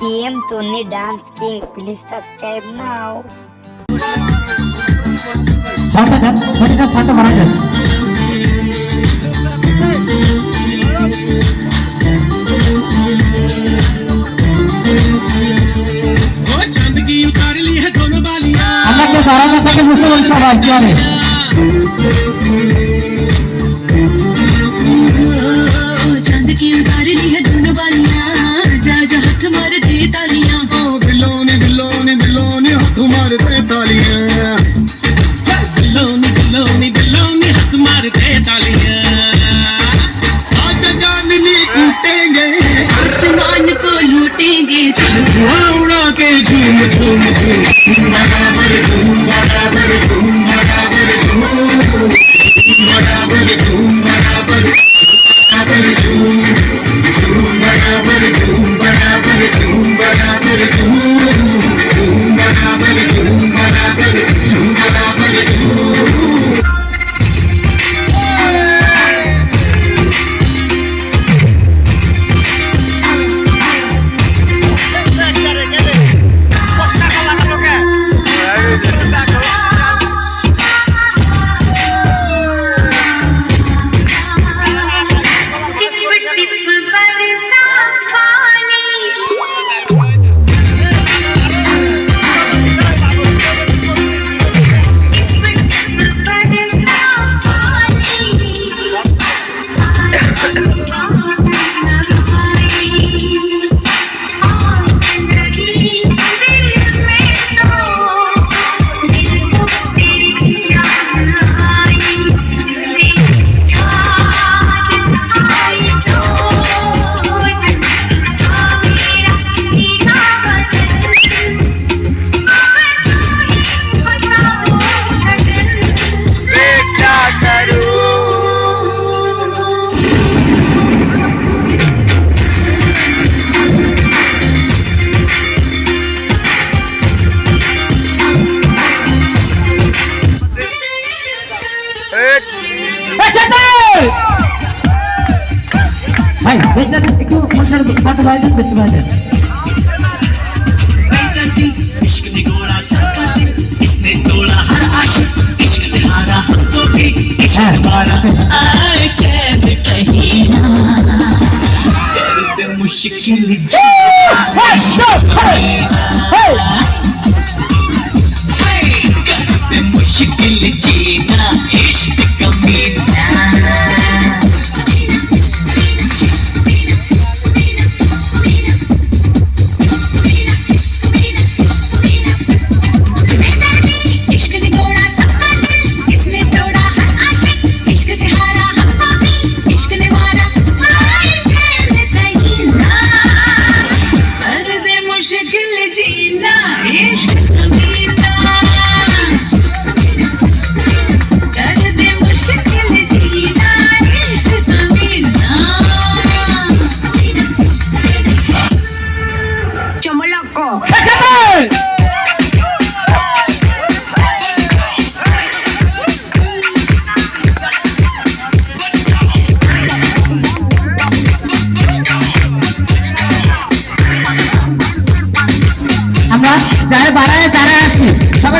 PM Tony Dance King. Please subscribe now. চাঁদ কি ভাইজান একটু মশার সাত ভাইজান বেশি ভাইজান मुश्किल मुश्किल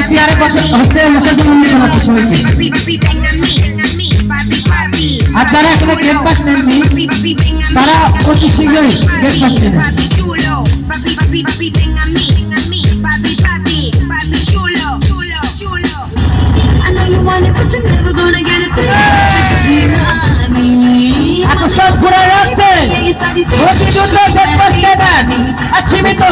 চেয়ারে বসে হচ্ছে বসার জন্য অনুরোধ সবাইকে আর যারা এখনও গেট পাস নেননি, তারা অতি শীঘ্রই গেট পাস নেবেন আকর্ষণ ঘুরে যাচ্ছে। সীমিত।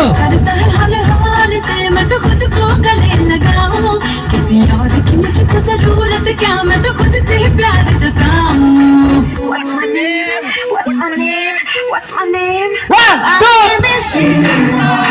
What's क्या मैं तो खुद से ही प्यार What's my name? What's my name? One, two, three.